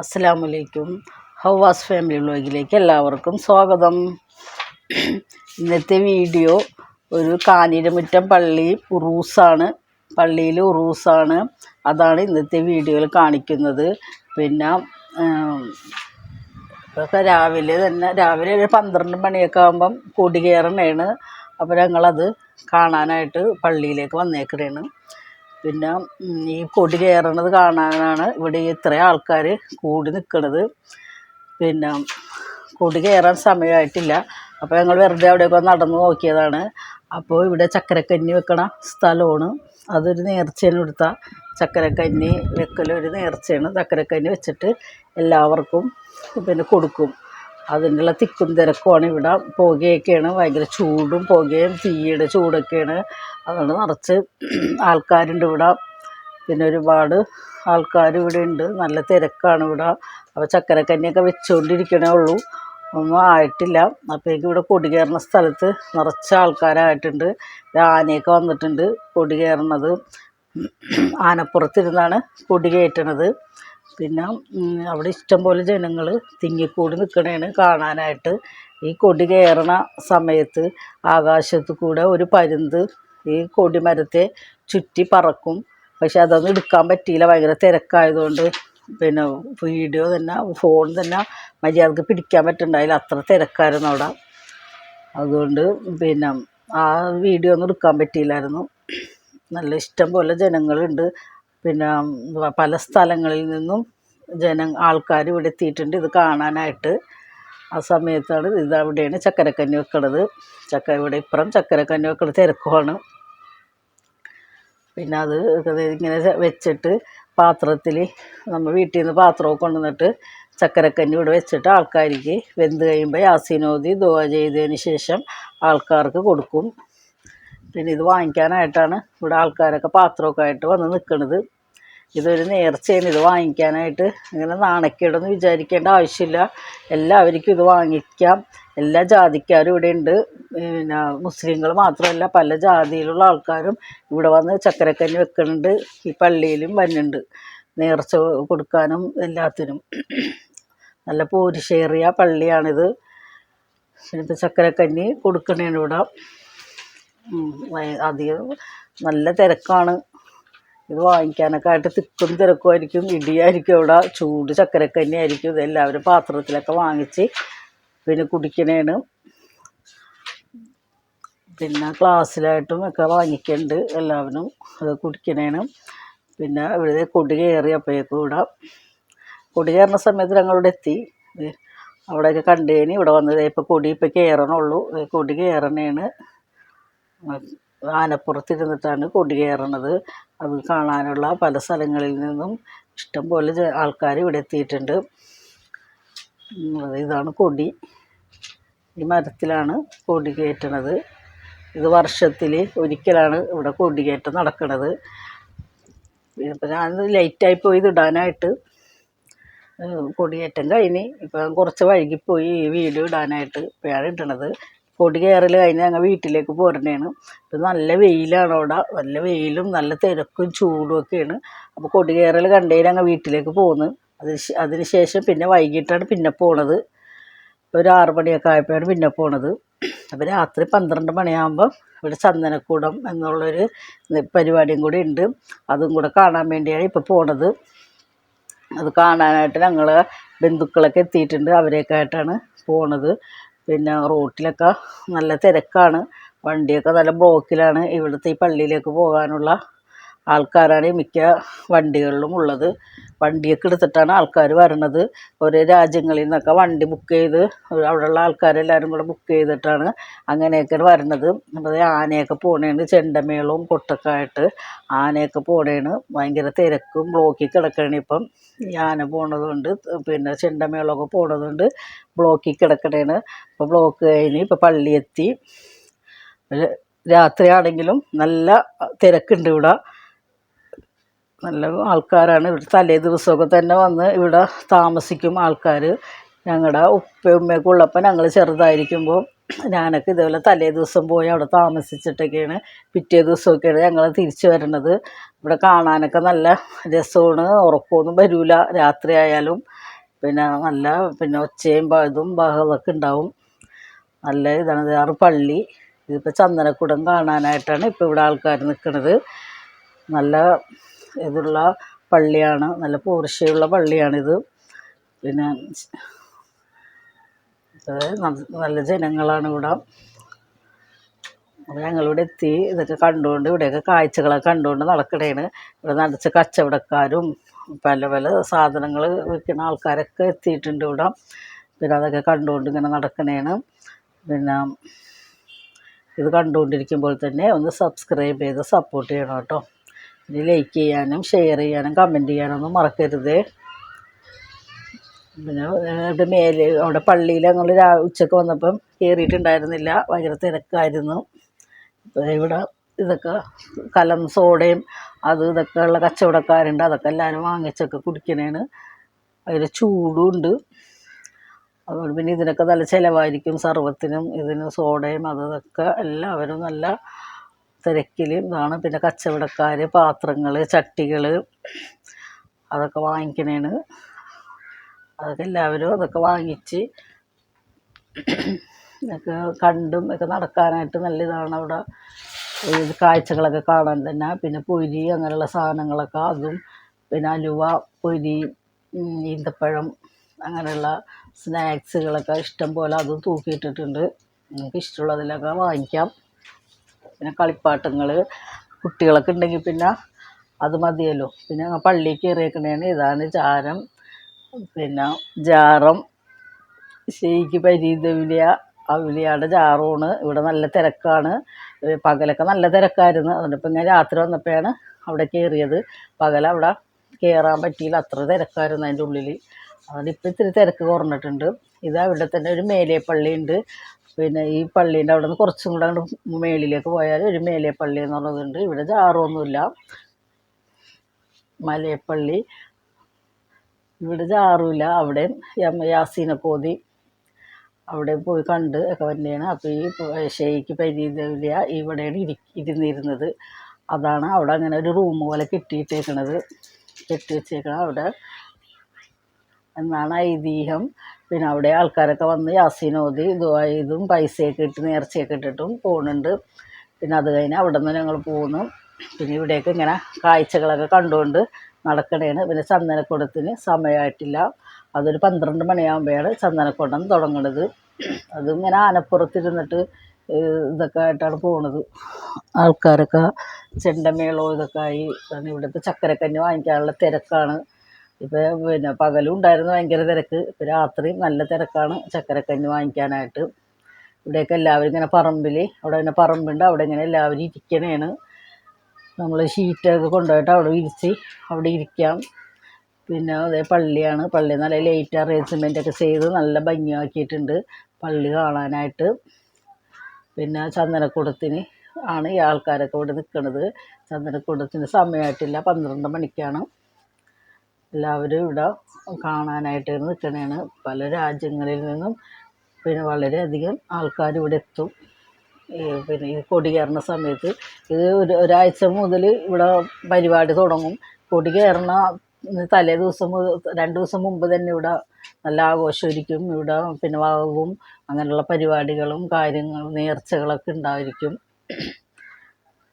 Hi അസ്സലാം വലൈക്കും ഹവാസ് family വ്ലോഗിലേക്ക് എല്ലാവർക്കും സ്വാഗതം. ഇന്നത്തെ വീഡിയോ ഒരു കാഞ്ഞിരമുറ്റം പള്ളി ഉറൂസാണ്. പള്ളിയിൽ ഉറൂസാണ്. അതാണ് ഇന്നത്തെ വീഡിയോയിൽ കാണിക്കുന്നത്. പിന്നെ ഇതൊക്കെ രാവിലെ തന്നെ രാവിലെ ഒരു പന്ത്രണ്ട് മണിയൊക്കെ ആകുമ്പം കൊടി കയറണേണ് അപ്പോൾ ഞങ്ങളത് കാണാനായിട്ട് പള്ളിയിലേക്ക് വന്നേക്കണേണ്. പിന്നെ ഈ പൊടി കയറണത് കാണാനാണ് ഇവിടെ ഇത്ര ആൾക്കാർ കൂടി നിൽക്കുന്നത് പിന്നെ കൊടി കയറാൻ സമയമായിട്ടില്ല. അപ്പോൾ ഞങ്ങൾ വെറുതെ അവിടെയൊക്കെ നടന്നു നോക്കിയതാണ്. അപ്പോൾ ഇവിടെ ചക്കരക്കന്നി വെക്കണ സ്ഥലമാണ്. അതൊരു നേർച്ചയാണ് ഇവിടുത്തെ ചക്കരക്കന്നി വെക്കലൊരു നേർച്ചയാണ്. ചക്കരക്കന്നി വെച്ചിട്ട് എല്ലാവർക്കും പിന്നെ കൊടുക്കും. അതിനുള്ള തിക്കും തിരക്കുമാണ് ഇവിടെ. പുകയൊക്കെയാണ് ഭയങ്കര ചൂടും പുകയും തീയുടെ ചൂടൊക്കെയാണ്. അതുകൊണ്ട് നിറച്ച് ആൾക്കാരുണ്ട് ഇവിടെ. പിന്നെ ഒരുപാട് ആൾക്കാർ ഇവിടെ ഉണ്ട്. നല്ല തിരക്കാണ് ഇവിടെ. അപ്പോൾ ചക്കരക്കന്നിയൊക്കെ വെച്ചുകൊണ്ടിരിക്കണേ ഉള്ളൂ. ഒന്നും ആയിട്ടില്ല. അപ്പോഴേക്കും ഇവിടെ കൊടി കയറുന്ന സ്ഥലത്ത് നിറച്ച് ആൾക്കാരായിട്ടുണ്ട്. ആനയൊക്കെ വന്നിട്ടുണ്ട് കൊടി കയറുന്നത്. ആനപ്പുറത്തിരുന്നാണ് കൊടി കയറ്റണത്. പിന്നെ അവിടെ ഇഷ്ടം പോലെ ജനങ്ങൾ തിങ്ങിക്കൂടി നിൽക്കണേണ് കാണാനായിട്ട്. ഈ കൊടി കയറണ സമയത്ത് ആകാശത്ത് കൂടെ ഒരു പരുന്ത് ഈ കൊടിമരത്തെ ചുറ്റി പറക്കും. പക്ഷെ അതൊന്നും എടുക്കാൻ പറ്റിയില്ല. ഭയങ്കര തിരക്കായതുകൊണ്ട് പിന്നെ വീഡിയോ തന്നെ ഫോൺ തന്നെ മര്യാദയ്ക്ക് പിടിക്കാൻ പറ്റുന്നുണ്ടായില്ല അത്ര തിരക്കായിരുന്നു അവിടെ. അതുകൊണ്ട് പിന്നെ ആ വീഡിയോ ഒന്നും എടുക്കാൻ പറ്റിയില്ലായിരുന്നു. നല്ല ഇഷ്ടം പോലെ ജനങ്ങളുണ്ട്. പിന്നെ പല സ്ഥലങ്ങളിൽ നിന്നും ജന ആൾക്കാർ ഇവിടെ എത്തിയിട്ടുണ്ട് ഇത് കാണാനായിട്ട്. ആ സമയത്താണ് ഇത് അവിടെയാണ് ചക്കരക്കന്നി വെക്കണത്. ചക്ക ഇവിടെ ഇപ്പുറം ചക്കരക്കന്നി വെക്കണ തിരക്കുമാണ് പിന്നെ അത് ഇങ്ങനെ വെച്ചിട്ട് പാത്രത്തിൽ നമ്മൾ വീട്ടിൽ നിന്ന് പാത്രമൊക്കെ കൊണ്ടുവന്നിട്ട് ചക്കരക്കന്നി ഇവിടെ വെച്ചിട്ട് ആൾക്കാർക്ക് വെന്ത് കഴിയുമ്പോൾ യാസീനോതി ദുവ ചെയ്തതിന് ശേഷം ആൾക്കാർക്ക് കൊടുക്കും. പിന്നെ ഇത് വാങ്ങിക്കാനായിട്ടാണ് ഇവിടെ ആൾക്കാരൊക്കെ പാത്രമൊക്കെ ആയിട്ട് വന്ന് നിൽക്കുന്നത് ഇതൊരു നേർച്ചയാണ്. ഇത് വാങ്ങിക്കാനായിട്ട് ഇങ്ങനെ നാണക്കേടൊന്നും വിചാരിക്കേണ്ട ആവശ്യമില്ല. എല്ലാവർക്കും ഇത് വാങ്ങിക്കാം. എല്ലാ ജാതിക്കാരും ഇവിടെ ഉണ്ട്. പിന്നെ മുസ്ലിങ്ങൾ മാത്രമല്ല പല ജാതിയിലുള്ള ആൾക്കാരും ഇവിടെ വന്ന് ചക്കരക്കഞ്ഞി വെക്കുന്നുണ്ട് ഈ പള്ളിയിലും വരുന്നുണ്ട് നേർച്ച കൊടുക്കാനും എല്ലാത്തിനും. നല്ല പോരിശേറിയ പള്ളിയാണിത്. പിന്നെ ഇപ്പം ചക്കരക്കഞ്ഞി അധികം നല്ല തിരക്കാണ്. ഇത് വാങ്ങിക്കാനൊക്കെ ആയിട്ട് തിക്കും തിരക്കുമായിരിക്കും ഇടിയായിരിക്കും അവിടെ ചൂട് ചക്കരക്കഞ്ഞി ആയിരിക്കും ഇത് എല്ലാവരും പാത്രത്തിലൊക്കെ വാങ്ങിച്ച് പിന്നെ കുടിക്കണേണ്. പിന്നെ ഗ്ലാസ്സിലായിട്ടും ഒക്കെ വാങ്ങിക്കുന്നുണ്ട് എല്ലാവരും അത് കുടിക്കണേണ്. പിന്നെ ഇവിടെ കൊടി കയറി കയറിയപ്പോഴേക്കും ഇവിടെ കൊടി കയറുന്ന സമയത്ത് ഞങ്ങളിവിടെ എത്തി. അവിടെയൊക്കെ കണ്ടേന് ഇവിടെ വന്നത് ഇപ്പോൾ കൊടി ഇപ്പോൾ കയറണുള്ളൂ. കൊടി കയറണേണ്. ആനപ്പുറത്തിരുന്നിട്ടാണ് കൊടി കയറണത് അത് കാണാനുള്ള പല സ്ഥലങ്ങളിൽ നിന്നും ഇഷ്ടംപോലെ ആൾക്കാർ ഇവിടെ എത്തിയിട്ടുണ്ട്. ഇതാണ് കൊടി. ഈ മരത്തിലാണ് കൊടി കയറ്റണത്. ഇത് വർഷത്തിൽ ഒരിക്കലാണ് ഇവിടെ കൊടി കയറ്റം നടക്കുന്നത് ഇപ്പം ഞാൻ ലേറ്റായി പോയി ഇതിടാനായിട്ട് കൊടിയേറ്റം കഴിഞ്ഞ് ഇപ്പം കുറച്ച് വൈകിപ്പോയി ഈ വീഡിയോ ഇടാനായിട്ട് ഇപ്പോഴാണ് ഇടണത്. കൊടി കയറൽ കഴിഞ്ഞ് ഞങ്ങൾ വീട്ടിലേക്ക് പോരണേണ് ഇപ്പം നല്ല വെയിലാണ് അവിടെ. നല്ല വെയിലും നല്ല തിരക്കും ചൂടും ഒക്കെയാണ്. അപ്പോൾ കൊടി കയറൽ കണ്ടതിന് ഞങ്ങൾ വീട്ടിലേക്ക് പോന്ന്. അതിന് അതിന് ശേഷം പിന്നെ വൈകിട്ടാണ് പിന്നെ പോണത്. ഒരു ആറ് മണിയൊക്കെ ആയപ്പോഴാണ് പിന്നെ പോണത്. അപ്പോൾ രാത്രി പന്ത്രണ്ട് മണിയാകുമ്പം ഇവിടെ ചന്ദനക്കൂടം എന്നുള്ളൊരു പരിപാടിയും കൂടി ഉണ്ട് അതും കൂടെ കാണാൻ വേണ്ടിയാണ് ഇപ്പോൾ പോണത്. അത് കാണാനായിട്ട് ഞങ്ങൾ ബന്ധുക്കളൊക്കെ എത്തിയിട്ടുണ്ട്. അവരെയൊക്കെ ആയിട്ടാണ് പോണത്. പിന്നെ റോട്ടിലൊക്കെ നല്ല തിരക്കാണ്. വണ്ടിയൊക്കെ നല്ല ബ്ലോക്കിലാണ്. ഇവിടുത്തെ ഈ പള്ളിയിലേക്ക് പോകാനുള്ള ആൾക്കാരാണ് മിക്ക വണ്ടികളിലും ഉള്ളത്. വണ്ടിയൊക്കെ എടുത്തിട്ടാണ് ആൾക്കാർ വരണത്. ഓരോ രാജ്യങ്ങളിൽ നിന്നൊക്കെ വണ്ടി ബുക്ക് ചെയ്ത് അവിടെയുള്ള ആൾക്കാരെല്ലാവരും കൂടെ ബുക്ക് ചെയ്തിട്ടാണ് അങ്ങനെയൊക്കെയാണ് വരണത്. അപ്പോൾ ആനയൊക്കെ പോണേണ് ചെണ്ടമേളവും കൊട്ടൊക്കെ ആയിട്ട് ആനയൊക്കെ പോണേണ് ഭയങ്കര തിരക്കും ബ്ലോക്കിൽ കിടക്കണ ഇപ്പം. ഈ ആന പോണതുകൊണ്ട് പിന്നെ ചെണ്ടമേളമൊക്കെ പോണതുകൊണ്ട് ബ്ലോക്കിൽ കിടക്കണേണ് ഇപ്പം ബ്ലോക്ക് കഴിഞ്ഞ് ഇപ്പോൾ പള്ളിയെത്തി. രാത്രിയാണെങ്കിലും നല്ല തിരക്കുണ്ട് ഇവിടെ. നല്ല ആൾക്കാരാണ്. ഇവിടെ തലേ ദിവസമൊക്കെ തന്നെ വന്ന് ഇവിടെ താമസിക്കും ആൾക്കാർ ഞങ്ങളുടെ ഉപ്പ ഉമ്മയൊക്കെ ഉള്ളപ്പോൾ ഞങ്ങൾ ചെറുതായിരിക്കുമ്പോൾ ഞാനൊക്കെ ഇതേപോലെ തലേ ദിവസം പോയി അവിടെ താമസിച്ചിട്ടൊക്കെയാണ് പിറ്റേ ദിവസമൊക്കെയാണ് ഞങ്ങൾ തിരിച്ചു വരണത്. ഇവിടെ കാണാനൊക്കെ നല്ല രസമാണ്. ഉറക്കമൊന്നും വരില്ല രാത്രി ആയാലും പിന്നെ നല്ല പിന്നെ ഒച്ചയും ഇതും ബഹളമൊക്കെ ഉണ്ടാവും. നല്ല ഇതാണ്. ഇതാണ് പള്ളി. ഇതിപ്പോൾ ചന്ദനക്കുടം കാണാനായിട്ടാണ് ഇപ്പോൾ ഇവിടെ ആൾക്കാർ നിൽക്കുന്നത് നല്ല ഇതുള്ള പള്ളിയാണ്. നല്ല പോർഷയുള്ള പള്ളിയാണിത്. പിന്നെ നല്ല ജനങ്ങളാണ് ഇവിടെ. അപ്പോൾ ഞങ്ങളിവിടെ എത്തി. ഇതൊക്കെ കണ്ടുകൊണ്ട് ഇവിടെയൊക്കെ കാഴ്ചകളൊക്കെ കണ്ടുകൊണ്ട് നടക്കണേണ്. ഇവിടെ നടച്ച കച്ചവടക്കാരും പല പല സാധനങ്ങൾ വിൽക്കുന്ന ആൾക്കാരൊക്കെ എത്തിയിട്ടുണ്ട് ഇവിടെ. പിന്നെ അതൊക്കെ കണ്ടുകൊണ്ട് ഇങ്ങനെ നടക്കണേണ്. പിന്നെ ഇത് കണ്ടുകൊണ്ടിരിക്കുമ്പോൾ തന്നെ ഒന്ന് സബ്സ്ക്രൈബ് ചെയ്ത് സപ്പോർട്ട് ചെയ്യണം കേട്ടോ. ഇനി ലൈക്ക് ചെയ്യാനും ഷെയർ ചെയ്യാനും കമന്റ് ചെയ്യാനൊന്നും മറക്കരുത്. പിന്നെ അവിടെ മേലെ അവിടെ പള്ളിയിൽ ഞങ്ങൾ രാ ഉച്ചയ്ക്ക് വന്നപ്പം കയറിയിട്ടുണ്ടായിരുന്നില്ല ഭയങ്കര തിരക്കായിരുന്നു. ഇവിടെ ഇതൊക്കെ കലം സോഡയും അത് ഇതൊക്കെ ഉള്ള കച്ചവടക്കാരുണ്ട്. അതൊക്കെ എല്ലാവരും വാങ്ങിച്ചൊക്കെ കുടിക്കണേണ്. അതിൽ ചൂടും ഉണ്ട്. അതുകൊണ്ട് പിന്നെ ഇതിനൊക്കെ നല്ല ചിലവായിരിക്കും. സർവത്തിനും ഇതിന് സോഡയും അതൊക്കെ എല്ലാവരും നല്ല തിരക്കിൽ ഇതാണ്. പിന്നെ കച്ചവടക്കാർ പാത്രങ്ങൾ ചട്ടികൾ അതൊക്കെ വാങ്ങിക്കണേണ്. അതൊക്കെ എല്ലാവരും അതൊക്കെ വാങ്ങിച്ച് ഒക്കെ കണ്ടും ഒക്കെ നടക്കാനായിട്ട് നല്ല ഇതാണ് അവിടെ കാഴ്ചകളൊക്കെ കാണാൻ തന്നെ. പിന്നെ പൊരി അങ്ങനെയുള്ള സാധനങ്ങളൊക്കെ അതും. പിന്നെ അലുവ പൊരി ഈന്തപ്പഴം അങ്ങനെയുള്ള സ്നാക്സുകളൊക്കെ ഇഷ്ടം പോലെ അതും തൂക്കിയിട്ടിട്ടുണ്ട്. നിങ്ങൾക്ക് ഇഷ്ടമുള്ളതിലൊക്കെ വാങ്ങിക്കാം. പിന്നെ കളിപ്പാട്ടങ്ങൾ കുട്ടികളൊക്കെ ഉണ്ടെങ്കിൽ പിന്നെ അത് മതിയല്ലോ. പിന്നെ ഞങ്ങൾ പള്ളിയിൽ കയറിയേക്കണേന് ഇതാണ് ചാരം പിന്നെ ജാറം ഷെയ്ക്ക് പരീതവിലിയ അവലിയാടെ ജാറുമാണ് ഇവിടെ നല്ല തിരക്കാണ്. പകലൊക്കെ നല്ല തിരക്കായിരുന്നു. അതുകൊണ്ട് ഇപ്പം ഞാൻ രാത്രി വന്നപ്പോഴാണ് അവിടെ കയറിയത് പകൽ അവിടെ കയറാൻ പറ്റിയില്ല. അത്ര തിരക്കായിരുന്നു അതിന്റെ ഉള്ളിൽ അതുകൊണ്ട് ഇപ്പം ഇത്തിരി തിരക്ക് കുറഞ്ഞിട്ടുണ്ട്. ഇത് അവിടെ തന്നെ ഒരു മേലെ പള്ളി ഉണ്ട്. പിന്നെ ഈ പള്ളീന്റെ അവിടെ നിന്ന് കുറച്ചും കൂടെ അങ്ങോട്ട് മേളിലേക്ക് പോയാൽ ഒരു മേലേപ്പള്ളി പള്ളി എന്ന് പറഞ്ഞതുണ്ട് ഇവിടെ ജാറൊന്നുമില്ല. മലയപ്പള്ളി. ഇവിടെ ജാറുമില്ല. അവിടെ ഓതി അവിടെ പോയി കണ്ട് ഒക്കെ തന്നെയാണ് അപ്പോൾ ഈ ഷെയ്ക്ക് പരിചയമില്ല ഇവിടെയാണ് ഇരി ഇരുന്നിരുന്നത്. അതാണ് അവിടെ അങ്ങനെ ഒരു റൂം പോലെ കെട്ടിയിട്ടേക്കണത്. കെട്ടി വെച്ചേക്കണം അവിടെ. എന്നാണ് ഐതിഹ്യം. പിന്നെ അവിടെ ആൾക്കാരൊക്കെ വന്ന് യാസീൻ ഓതി പൈസയൊക്കെ ഇട്ട് നേർച്ചയൊക്കെ ഇട്ടിട്ടും പോകുന്നുണ്ട് പിന്നെ അത് കഴിഞ്ഞ് അവിടെ നിന്ന് ഞങ്ങൾ പോകുന്നു പിന്നെ ഇവിടെയൊക്കെ ഇങ്ങനെ കാഴ്ചകളൊക്കെ കണ്ടുകൊണ്ട് നടക്കണേണ്. പിന്നെ ചന്ദനക്കുടത്തിന് സമയമായിട്ടില്ല അതൊരു പന്ത്രണ്ട് മണിയാകുമ്പോഴാണ് ചന്ദനക്കുടം തുടങ്ങണത്. അതും ഇങ്ങനെ ആനപ്പുറത്തിരുന്നിട്ട് ഇതൊക്കെ ആയിട്ടാണ് പോണത്. ആൾക്കാരൊക്കെ ചെണ്ടമേളവും ഇതൊക്കെ ആയി. കാരണം ഇവിടുത്തെ ചക്കരക്കഞ്ഞി വാങ്ങിക്കാനുള്ള തിരക്കാണ്. ഇപ്പം പിന്നെ പകലും ഉണ്ടായിരുന്നു ഭയങ്കര തിരക്ക്. ഇപ്പം രാത്രി നല്ല തിരക്കാണ്. ചക്കരക്കഞ്ഞി വാങ്ങിക്കാനായിട്ട്. ഇവിടെയൊക്കെ എല്ലാവരും ഇങ്ങനെ പറമ്പിൽ അവിടെ ഇങ്ങനെ പറമ്പുണ്ട്. അവിടെ ഇങ്ങനെ എല്ലാവരും ഇരിക്കണേണ്. നമ്മൾ ഷീറ്റൊക്കെ കൊണ്ടുപോയിട്ട് അവിടെ വിരിച്ച് അവിടെ ഇരിക്കാം. പിന്നെ അതേ പള്ളിയാണ്. പള്ളി നല്ല ലൈറ്റ് അറേഞ്ച്മെന്റ് ഒക്കെ ചെയ്ത് നല്ല ഭംഗിയാക്കിയിട്ടുണ്ട് പള്ളി കാണാനായിട്ട്. പിന്നെ ചന്ദനക്കുടത്തിന് ആണ് ഈ ആൾക്കാരൊക്കെ ഇവിടെ നിൽക്കുന്നത് ചന്ദനക്കുടത്തിന് സമയമായിട്ടില്ല. പന്ത്രണ്ട് മണിക്കാണ്. എല്ലാവരും ഇവിടെ കാണാനായിട്ട് നിൽക്കണതാണ് പല രാജ്യങ്ങളിൽ നിന്നും പിന്നെ വളരെയധികം ആൾക്കാർ ഇവിടെ എത്തും. ഈ പിന്നെ ഈ കൊടി കയറുന്ന സമയത്ത് ഇത് ഒരു ഒരാഴ്ച മുതൽ ഇവിടെ പരിപാടി തുടങ്ങും. കൊടി കയറുന്ന തലേ ദിവസം രണ്ട് ദിവസം മുമ്പ് തന്നെ ഇവിടെ നല്ല ആഘോഷമായിരിക്കും. ഇവിടെ പിന്നെ വാവും അങ്ങനെയുള്ള പരിപാടികളും കാര്യങ്ങളും നേർച്ചകളൊക്കെ ഉണ്ടായിരിക്കും.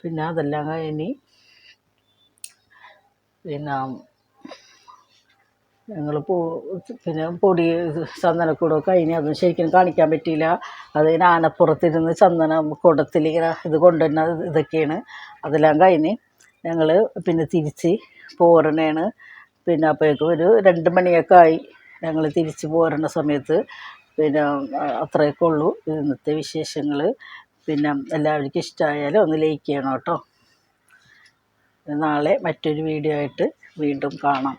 പിന്നെ അതെല്ലാം കഴിഞ്ഞ് പിന്നെ ഞങ്ങൾ പോ പിന്നെ പൊടി ചന്ദനക്കൂടൊക്കെ കഴിഞ്ഞ് അതും ശരിക്കും കാണിക്കാൻ പറ്റിയില്ല. അത് ആനപ്പുറത്തിരുന്ന് ചന്ദന കുടത്തിൽ ഇങ്ങനെ ഇത് കൊണ്ടുവരുന്ന ഇതൊക്കെയാണ്. അതെല്ലാം കഴിഞ്ഞ് ഞങ്ങൾ പിന്നെ തിരിച്ച് പോരണേണ്. പിന്നെ അപ്പോഴേക്കും ഒരു രണ്ട് മണിയൊക്കെ ആയി ഞങ്ങൾ തിരിച്ച് പോരണ സമയത്ത്. പിന്നെ അത്രയൊക്കെ ഉള്ളൂ. ഇന്നത്തെ വിശേഷങ്ങൾ പിന്നെ എല്ലാവർക്കും ഇഷ്ടമായാലും ഒന്ന് ലൈക്ക് ചെയ്യണം കേട്ടോ. നാളെ മറ്റൊരു വീഡിയോ ആയിട്ട് വീണ്ടും കാണാം.